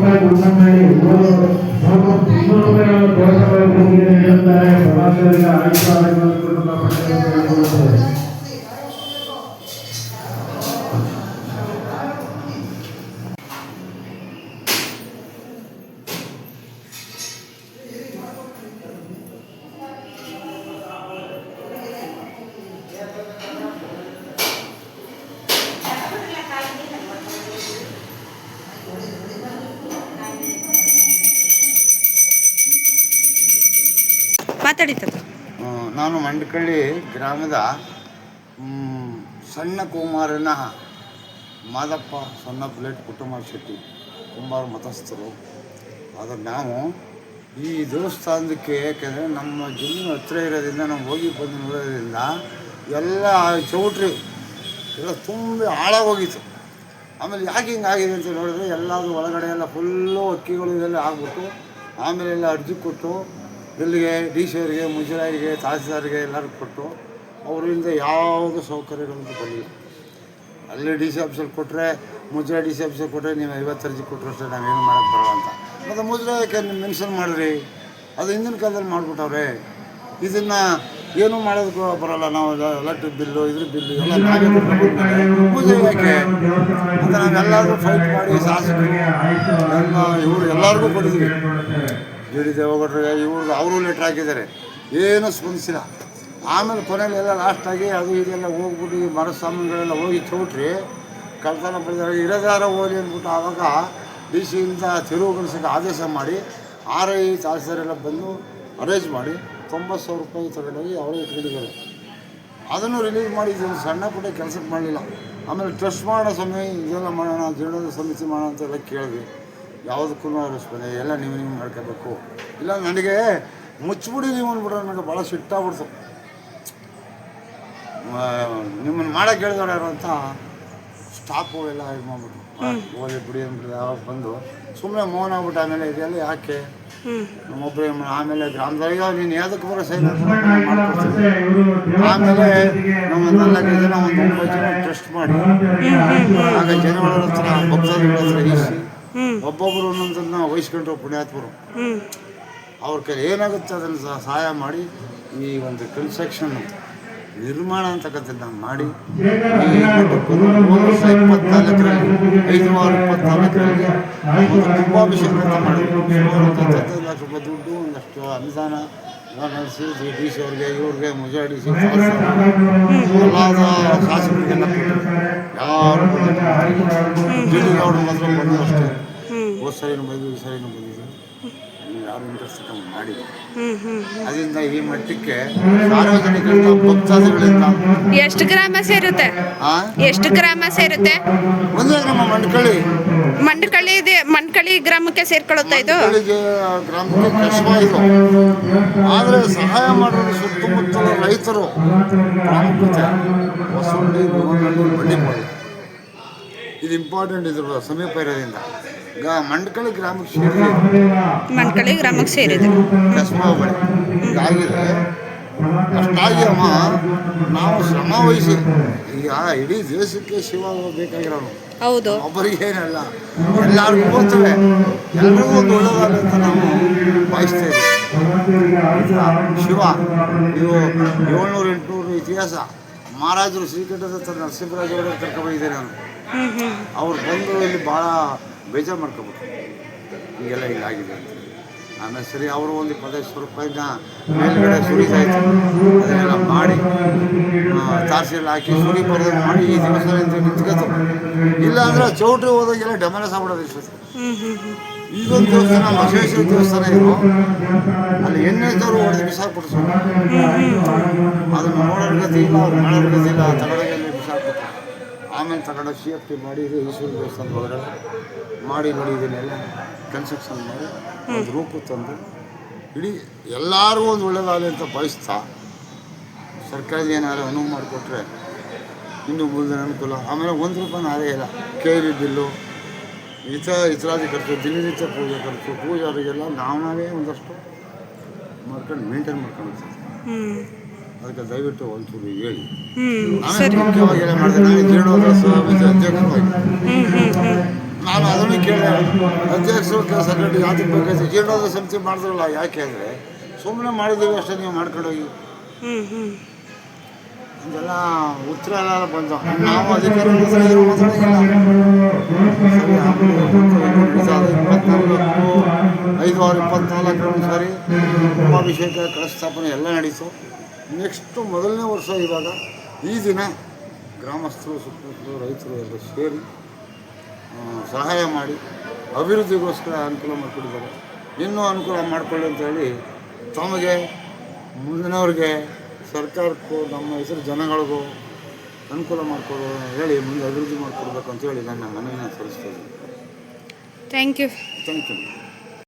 समय गुरुनाम मैंने वो वो दोनों में बहुत समय गुरु जी ने निरंतर है भगवान का आयुष्मान ಮಾತಾಡಿ ನಾನು ಮಂಡಕಳ್ಳಿ ಗ್ರಾಮದ ಸಣ್ಣ ಕುಮಾರನ ಮಾದಪ್ಪ, ಸಣ್ಣ ಪ್ಲೇಟ್ ಕುಟುಂಬ ಶೆಟ್ಟಿ, ಕುಂಬಾರ ಮತಸ್ಥರು. ಆದರೆ ನಾವು ಈ ದೇವಸ್ಥಾನಕ್ಕೆ, ಯಾಕೆಂದರೆ ನಮ್ಮ ಜಿಲ್ಲೆ ಹತ್ತಿರ ಇರೋದ್ರಿಂದ, ನಾವು ಹೋಗಿ ಬಂದು ನೋಡೋದ್ರಿಂದ ಎಲ್ಲ ಚೌಟ್ರಿ, ಎಲ್ಲ ತುಂಬ ಹಾಳಾಗೋಗಿತ್ತು. ಆಮೇಲೆ ಯಾಕೆ ಹಿಂಗೆ ಆಗಿದೆ ಅಂತ ನೋಡಿದ್ರೆ, ಎಲ್ಲಾದರೂ ಒಳಗಡೆ ಎಲ್ಲ ಫುಲ್ಲು ಅಕ್ಕಿಗಳು ಇದೆಲ್ಲ ಆಗ್ಬಿಟ್ಟು, ಆಮೇಲೆ ಎಲ್ಲ ಅರ್ಜಿ ಕೊಟ್ಟು ಇಲ್ಲಿಗೆ ಡಿ ಸಿ ಅವರಿಗೆ ಮುಜರಾಯಿಗೆ, ತಹಸೀಲ್ದಾರಿಗೆ ಎಲ್ಲರಿಗೂ ಕೊಟ್ಟು ಅವರಿಂದ ಯಾವುದು ಸೌಕರ್ಯಗಳಂತೂ ಬರಲಿಲ್ಲ ಅಲ್ಲಿ ಡಿ ಸಿ ಆಫೀಸಲ್ಲಿ ಕೊಟ್ಟರೆ ಮುಜರಾಯಿ ಡಿ ಸಿ ಆಫೀಸಲ್ಲಿ ಕೊಟ್ಟರೆ ನೀವು ಐವತ್ತು ಅರ್ಜಿ ಕೊಟ್ಟರು ಅಷ್ಟೇ ನಾವೇನು ಮಾಡೋಕ್ಕೆ ಬರಲ್ಲ ಅಂತ. ಮತ್ತು ಮುಜರಾಯಕ್ಕೆ ಮೆನ್ಷನ್ ಮಾಡಿರಿ ಅದು ಹಿಂದಿನ ಕಾಲದಲ್ಲಿ ಮಾಡಿಬಿಟ್ಟವ್ರೆ. ಇದನ್ನು ಏನೂ ಮಾಡೋದಕ್ಕೂ ಬರೋಲ್ಲ, ನಾವು ಎಲೆಕ್ಟ್ರಿಕ್ ಬಿಲ್ಲು, ಇದ್ರ ಬಿಲ್ಲು, ಎಲ್ಲ ನಾವೇ ಮುಜರಾಯಿ ಯಾಕೆ? ಅಂತ ಫೈಟ್ ಮಾಡಿ ಶಾಸಕರು ಇವರು ಎಲ್ಲರಿಗೂ ಕೊಟ್ಟಿದ್ದೀವಿ. ಡಿ ದೇವೇಗೌಡರಿಗೆ ಇವ್ರಿಗೆ ಅವರು ಲೆಟ್ರ್ ಹಾಕಿದ್ದಾರೆ. ಏನೂ ಸ್ಪಂದಿಸಿಲ್ಲ. ಆಮೇಲೆ ಕೊನೆಯಲ್ಲಿ ಎಲ್ಲ ಲಾಸ್ಟಾಗಿ ಅದು ಇದೆಲ್ಲ ಹೋಗ್ಬಿಟ್ಟು ಈ ಮರ ಸಾಮಾನುಗಳೆಲ್ಲ ಹೋಗಿ ಚೌಟ್ರಿ ಕಳ್ತನ ಪಡೆದಾಗ ಇರೋದಾರ ಹೋಗಿ ಅಂದ್ಬಿಟ್ಟು ಆವಾಗ ಡಿ ಸಿಯಿಂದ ತಿರುವುಗೊಳಿಸೋಕೆ ಆದೇಶ ಮಾಡಿ ಆರ್ ಐ ತಹಸೀಲ್ದಾರೆಲ್ಲ ಬಂದು ಅರೇಂಜ್ ಮಾಡಿ ತೊಂಬತ್ತು ಸಾವಿರ ರೂಪಾಯಿ ತಗೊಂಡೋಗಿ ಅವರೇ ಇಟ್ಕೊಂಡಿದ್ದಾರೆ. ಅದನ್ನು ರಿಲೀಸ್ ಮಾಡಿ ಇದು ಸಣ್ಣ ಪುಟ್ಟ ಕೆಲಸಕ್ಕೆ ಮಾಡಲಿಲ್ಲ. ಆಮೇಲೆ ಟ್ರಸ್ಟ್ ಮಾಡೋ ಸಮಯ, ಇದೆಲ್ಲ ಮಾಡೋಣ, ಜೀವನದ ಸಮಿತಿ ಮಾಡೋಣ ಅಂತೆಲ್ಲ ಕೇಳಿದ್ವಿ. ಯಾವುದಕ್ಕೂ ಅನ್ನಿಸ್ಬೋದು ಎಲ್ಲ ನೀವು ನೀವು ಮಾಡ್ಕೋಬೇಕು. ಇಲ್ಲ ನನಗೆ ಮುಚ್ಚಿಬಿಡಿ ನೀವು ಅಂದ್ಬಿಟ್ರೆ ನನಗೆ ಭಾಳ ಸಿಟ್ಟಾಗ್ಬಿಡ್ತು ನಿಮ್ಮನ್ನು ಮಾಡಕ್ಕೆ ಹೇಳಿದವ್ರು ಯಾರು ಅಂತ ಸ್ಟಾಪು ಎಲ್ಲ ಇದು ಮಾಡ್ಬಿಟ್ಟು ಓದಿ ಬಿಡಿ ಅಂದ್ಬಿಟ್ಟು ಯಾವಾಗ ಬಂದು ಸುಮ್ಮನೆ ಮೌನ ಆಗ್ಬಿಟ್ಟು ಆಮೇಲೆ ಇದೆಲ್ಲ ಯಾಕೆ? ನಮ್ಮೊಬ್ಬರು ಆಮೇಲೆ ಗ್ರಾಮದಾಗ ನೀನು ಯಾವುದಕ್ಕೆ ಬರೋ ಸೈನ್ ಆಮೇಲೆ ನಮ್ಮ ನಾಲ್ಕು ಜನ ಒಂದು ಒಂಬತ್ತು ಜನ ಟ್ರಸ್ಟ್ ಮಾಡಿ. ಆಗ ಜನಗಳ ಹತ್ರ ಭಕ್ತಾದಿಗಳ ಹತ್ರ ಈಸಿ ಹ್ಮ್. ಒಬ್ಬೊಬ್ಬರು ಒಂದೊಂದನ್ನ ವಹಿಸ್ಕೊಂಡ್ರು ಪುಣ್ಯಾತ್ಮರು. ಅವ್ರ ಕೈಲಿ ಏನಾಗುತ್ತೆ ಅದನ್ನು ಸಹ ಸಹಾಯ ಮಾಡಿ ಈ ಒಂದು ಕನ್ಸ್ಟ್ರಕ್ಷನ್ ನಿರ್ಮಾಣ ಅಂತಕ್ಕಂಥದ್ದು ನಾವು ಮಾಡಿ. ವರ್ಷ ಇಪ್ಪತ್ನಾಲ್ಕರಲ್ಲಿ ಐದು ವಾರ ಇಪ್ಪತ್ನಾಲ್ಕರಲ್ಲಿ ಕುಂಭಾಭಿಷೇಕ ಮಾಡಿದ್ರು ಒಂದು ಲಕ್ಷ ರೂಪಾಯಿ ದುಡ್ಡು ಒಂದಷ್ಟು ಅನುದಾನ ಎಲ್ಲ ನಡೆಸಿ ಡಿ ಸಿ ಅವ್ರಿಗೆ ಇವ್ರಿಗೆ ಮುಜಾಡಿ ಸಿ ಎಲ್ಲಾದ ಶಾಸಕರಿಗೆಲ್ಲ ಕೊಟ್ಟರು ಯಾರು ಜಿಲ್ಲೆಗೌಡರು ಮಾತ್ರ ಬಂದು ಅಷ್ಟೇ ಹ್ಮ್ ಹೋದ ಸರಿನೂ ಬಂದು ಈ ಸರಿನೂ ಬಂದಿದ್ದು ಯಾರು ಇಂಟ್ರೆಸ್ಟ್ ತಗೊಂಡು ಹ್ಮ್ ಅದರಿಂದ ಈ ಮಟ್ಟಕ್ಕೆ ಸಾರ್ವಜನಿಕರಿಂದ ಭಕ್ತಾದಿಗಳಿಂದ ಎಷ್ಟು ಗ್ರಾಮ ಸೇರುತ್ತೆ? ಆ? ಎಷ್ಟು ಗ್ರಾಮ ಸೇರುತ್ತೆ? ಒಂದು ನಮ್ಮ ಮಂಡ್ಕಳಿ ಮಂಡಕಳ್ಳಿ ಇದೆ ಮಂಡಕಳ್ಳಿ ಗ್ರಾಮಕ್ಕೆ ಸೇರ್ಕೊಳ್ಳುತ್ತಾ ಇದು? ಮಂಡ್ಕಳಿಗೆ ಗ್ರಾಮಕ್ಕೆ ಕಷ್ಟ ಇದು. ಆದರೆ ಸಹಾಯ ಮಾಡೋರು ಸುತ್ತಮುತ್ತಲ ರೈತರು ಪ್ರಾಮುಖ್ಯತೆ. ಹೊಸಳ್ಳಿ ಗುರುವನಹಳ್ಳಿ ಬಂಡಿಪಾಳ್ಯ. ಇದು ಇಂಪಾರ್ಟೆಂಟ್ ಇದ್ರ ಸಮೀಪ ಇರೋದ್ರಿಂದ. ಮಂಡ್ಕಳಿ ಗ್ರಾಮಕ್ಕೆ ಸೇರಿ ಮಂಡಕಳ್ಳಿ ಗ್ರಾಮಕ್ಕೆ ಸೇರಿದೆ. ಕಸ್ಬಾ ಬಳಿ. ಹೀಗಾಗಿದೆ ಅಷ್ಟಾಗಿ ಅಮ್ಮ ನಾವು ಶ್ರಮ ವಹಿಸಿ ಈಗ ಇಡೀ ದೇಶಕ್ಕೆ ಶಿವ ಬೇಕಾಗಿರೋ ಹೌದು. ಒಬ್ಬರಿಗೆ ಏನಲ್ಲ ಎಲ್ಲರಿಗೂ ಓದ್ತೇವೆ ಎಲ್ರಿಗೂ ಒಂದು ಒಳ್ಳೆದಾಗಲಿ ಅಂತ ನಾವು ಬಯಸ್ತೇವೆ. ಶಿವ ಇದು ಏಳ್ನೂರು ಎಂಟುನೂರು ಇತಿಹಾಸ. ಮಹಾರಾಜರು ಶ್ರೀಕಂಠದ ನರಸಿಂಹರಾಜ್ ಅವರು ಕರ್ಕೊಂಡ್ಬಂದಿದ್ದಾರೆ ನಾನು. ಹ್ಮ್ ಹ್ಮ್. ಅವ್ರು ಬಂದು ಇಲ್ಲಿ ಭಾಳ ಬೇಜಾರು ಮಾಡ್ಕೋಬೇಕು ಹೀಗೆಲ್ಲ ಹಿಂಗಾಗಿದೆ ಅಂತ. ಆಮೇಲೆ ಸರಿ, ಅವರು ಒಂದು ಇಪ್ಪತ್ತೈದು ಸಾವಿರ ರೂಪಾಯಿನ ಮೇಲ್ಗಡೆ ಸುರಿತಾಯಿತು ಅದನ್ನೆಲ್ಲ ಮಾಡಿ ತಾರ್ಸಿಯಲ್ಲಿ ಹಾಕಿ ಸುರಿ ಬರೋದನ್ನು ಮಾಡಿ ಈ ದಿವಸ ನಿಂತ್ಕೊತು. ಇಲ್ಲ ಅಂದ್ರೆ ಚೌಟ್ರಿ ಹೋದಾಗೆಲ್ಲ ಡಮನ ಆಗ್ಬಿಡೋದು ಹ್ಮ್ ಈಗೊಂದು ದೇವಸ್ಥಾನ, ಮಹೇಶ್ವರ ದೇವಸ್ಥಾನ ಇದ್ರು ಅಲ್ಲಿ ಎಣ್ಣೆ ಇದ್ದವರು ಹೊಡೆದು ಬಿಸಾಕ್ಬಿಟ್ಟು ಅದನ್ನು ನೋಡೋರ್ ಗತಿ ಇಲ್ಲ, ಅವ್ರು ಮಾಡೋರ್ ಗತಿ ಇಲ್ಲ ಬಿಸಾಕ್ಬಿಟ್ರು ಆಮೇಲೆ ತಗೊಂಡು ಸಿ ಎಫ್ ಟಿ ಮಾಡಿ ಈಶ್ವರ ದೇವಸ್ಥಾನ ಹೋದ್ರೆ ಮಾಡಿ ನೋಡಿ ಇದನ್ನೆಲ್ಲ ಕನ್ಸ್ಟ್ರಕ್ಷನ್ ಮಾಡಿ ಒಂದು ರೂಪ ತಂದು ಇಡೀ ಎಲ್ಲರಿಗೂ ಒಂದು ಒಳ್ಳೇದಾಗಲಿ ಅಂತ ಬಯಸ್ತಾ ಸರ್ಕಾರದ ಏನಾದ್ರು ಅನುವು ಮಾಡಿಕೊಟ್ರೆ ಇನ್ನು ಮುಂದೆ ಅನುಕೂಲ ಆಮೇಲೆ ಒಂದು ರೂಪಾಯಿ ನಾವೇ ಇಲ್ಲ. ಕೆ ವಿ ಬಿಲ್ಲು ಇತರ ಇತರಾದಿ ಖರ್ಚು ದಿನನಿತ್ಯ ಪೂಜೆ ಖರ್ಚು ಪೂಜಾರಿಗೆಲ್ಲ ನಾವು ನಾವೇ ಒಂದಷ್ಟು ಮಾಡ್ಕೊಂಡು ಮೇಂಟೈನ್ ಮಾಡ್ಕೊಂಡು ಅದಕ್ಕೆ ದಯವಿಟ್ಟು ಒಂಚೂರು ಹೇಳಿ. ಆಮೇಲೆ ಮುಖ್ಯವಾಗಿ ಏನು ಮಾಡಿದೆ? ನಾನು ಜೀರ್ಣೋದ್ಧಾರ ಸಮಿತಿ ಅಧ್ಯಕ್ಷರಾಗಿ ನಾನು ಅದನ್ನು ಕೇಳಿದೆ. ಅಧ್ಯಕ್ಷರು ಸೆಕ್ರೆಟರಿ ಯಾತಕ್ಕೆ ಬೇಕಾದ್ರೆ ಜೀರ್ಣೋದ್ಧಾರ ಸಮಿತಿ ಮಾಡಿದ್ರಲ್ಲ ಯಾಕೆ ಅಂದರೆ ಸುಮ್ಮನೆ ಮಾಡಿದ್ದೀವಿ ಅಷ್ಟೇ ನೀವು ಮಾಡ್ಕೊಂಡೋಗಿ. ಇದೆಲ್ಲ ಉತ್ತರ ಎಲ್ಲ ಬಂದ. ನಾವು ಅಧಿಕಾರ ಇಪ್ಪತ್ನಾಲ್ಕು ಐದು ಆರು ಇಪ್ಪತ್ನಾಲ್ಕರ ಸಾರಿ. ಕುಂಭಾಭಿಷೇಕ ಕಳಸ್ಥಾಪನೆ ಎಲ್ಲ ನಡೀತು. ನೆಕ್ಸ್ಟು ಮೊದಲನೇ ವರ್ಷ ಇವಾಗ ಈ ದಿನ ಗ್ರಾಮಸ್ಥರು ಸುತ್ತಮುತ್ತಲು ರೈತರು ಎಲ್ಲ ಸೇರಿ ಸಹಾಯ ಮಾಡಿ ಅಭಿವೃದ್ಧಿಗೋಸ್ಕರ ಅನುಕೂಲ ಮಾಡಿಕೊಟ್ಟಿದ್ದಾರೆ. ಇನ್ನೂ ಅನುಕೂಲ ಮಾಡಿಕೊಳ್ಳಿ ಅಂತ ಹೇಳಿ ತಮಗೆ ಮುಂದಿನವ್ರಿಗೆ ಸರ್ಕಾರಕ್ಕೂ ನಮ್ಮ ಹೆಸರು ಜನಗಳಿಗೂ ಅನುಕೂಲ ಮಾಡಿಕೊಡು ಹೇಳಿ ಮುಂದೆ ಅಭಿವೃದ್ಧಿ ಮಾಡಿಕೊಡ್ಬೇಕು ಅಂತೇಳಿ ನನ್ನ ಮನವಿನ ಸಲ್ಲಿಸ್ತಾ ಇದ್ದೀನಿ. Thank you thank you